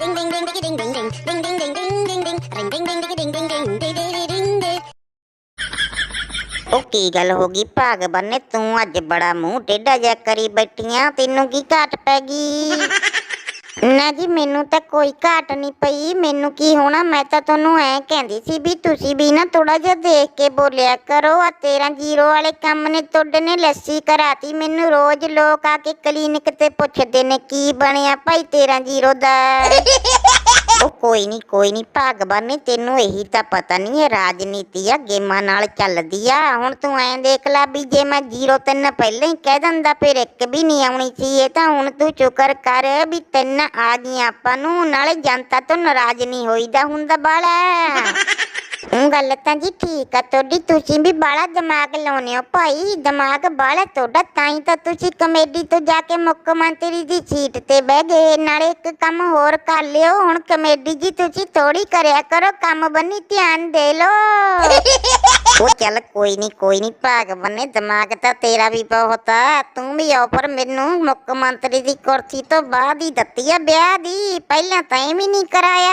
Ding ding ding ding ding ding ding ding ding ding ding ding ding ring ding ding ding ding ding ding ding ding ding ding ਉਹ ਕੀ ਗੱਲ ਹੋ ਗਈ ਭਾਗ ਬੰਨੇ ਤੂੰ ਅੱਜ ਬੜਾ ਮੂੰਹ ਟੇਢਾ ਜਿਹਾ ਕਰੀ ਬੈਠੀਆਂ ਤੈਨੂੰ ਕੀ ਘਾਟ ਪੈ ਗਈ ਨਾ ਜੀ, ਮੈਨੂੰ ਤਾਂ ਕੋਈ ਘਾਟ ਨਹੀਂ ਪਈ। ਮੈਨੂੰ ਕੀ ਹੋਣਾ? ਮੈਂ ਤਾਂ ਤੁਹਾਨੂੰ ਐ ਕਹਿੰਦੀ ਸੀ ਵੀ ਤੁਸੀਂ ਵੀ ਨਾ ਥੋੜਾ ਜਿਹਾ ਦੇਖ ਕੇ ਬੋਲਿਆ ਕਰੋ। ਆ 13 ਜ਼ੀਰੋ ਵਾਲੇ ਕੰਮ ਨੇ, ਤੁਹਾਡੇ ਨੇ ਲੱਸੀ ਕਰਾਤੀ। ਮੈਨੂੰ ਰੋਜ਼ ਲੋਕ ਆ ਕੇ ਕਲੀਨਿਕ ਤੇ ਪੁੱਛਦੇ ਨੇ, ਕੀ ਬਣਿਆ ਭਾਈ 13 ਜ਼ੀਰੋ ਦਾ? ਉਹ ਕੋਈ ਨਹੀਂ ਕੋਈ ਨਹੀਂ ਭਗਵਾਨ ਨੇ ਤੈਨੂੰ ਇਹੀ ਤਾਂ ਪਤਾ ਨਹੀਂ ਇਹ ਰਾਜਨੀਤੀ ਆ, ਗੇਮਾਂ ਨਾਲ ਚੱਲਦੀ ਆ। ਹੁਣ ਤੂੰ ਐਂ ਦੇਖ ਲੈ ਵੀ ਜੇ ਮੈਂ 03 ਪਹਿਲਾਂ ਹੀ ਕਹਿ ਦਿੰਦਾ, ਫਿਰ ਇੱਕ ਵੀ ਨਹੀਂ ਆਉਣੀ ਸੀ। ਇਹ ਤਾਂ ਹੁਣ ਤੂੰ ਸ਼ੁਕਰ ਕਰ ਵੀ ਤਿੰਨ ਆ ਗਈਆਂ ਆਪਾਂ ਨੂੰ, ਨਾਲੇ ਜਨਤਾ ਤੋਂ ਨਾਰਾਜ਼ ਨਹੀਂ ਹੋਈਦਾ ਹੁੰਦਾ ਬਾਲਾ। ਗੱਲ ਤਾਂ ਜੀ ਠੀਕ ਆ ਤੁਹਾਡੀ। ਤੁਸੀਂ ਵੀ ਬਾਲਾ ਦਿਮਾਗ ਲਾਉਨੇ ਹੋ ਭਾਈ। ਦਿਮਾਗ ਬਾਲਾ ਤੁਹਾਡਾ, ਤਾਂ ਹੀ ਤਾਂ ਤੁਸੀਂ ਕਮੇਡੀ ਤੋਂ ਜਾ ਕੇ ਮੁੱਖ ਮੰਤਰੀ ਦੀ ਸੀਟ ਤੇ ਬਹਿ ਗਏ। ਨਾਲੇ ਇੱਕ ਕੰਮ ਹੋਰ ਕਰ ਲਿਓ, ਹੁਣ ਕਮੇਡੀ ਜੀ ਤੁਸੀਂ ਥੋੜੀ ਕਰਿਆ ਕਰੋ, ਕੰਮ ਬੰਨੀ ਧਿਆਨ ਦੇ ਲੋ ਉਹ ਚੱਲ ਕੋਈ ਨਹੀਂ ਕੋਈ ਨਹੀਂ, ਭਾਗ ਬੰਨੇ, ਦਿਮਾਗ ਤਾਂ ਤੇਰਾ ਵੀ ਬਹੁਤ ਆ। ਤੂੰ ਵੀ ਆਫਰ ਮੈਨੂੰ ਮੁੱਖ ਮੰਤਰੀ ਦੀ ਕੁਰਸੀ ਤੋਂ ਬਾਅਦ ਹੀ ਦਿੱਤੀ ਆ, ਵਿਆਹ ਦੀ। ਪਹਿਲਾਂ ਤਾਂ ਐਵੇਂ ਨਹੀਂ ਕਰਾਇਆ।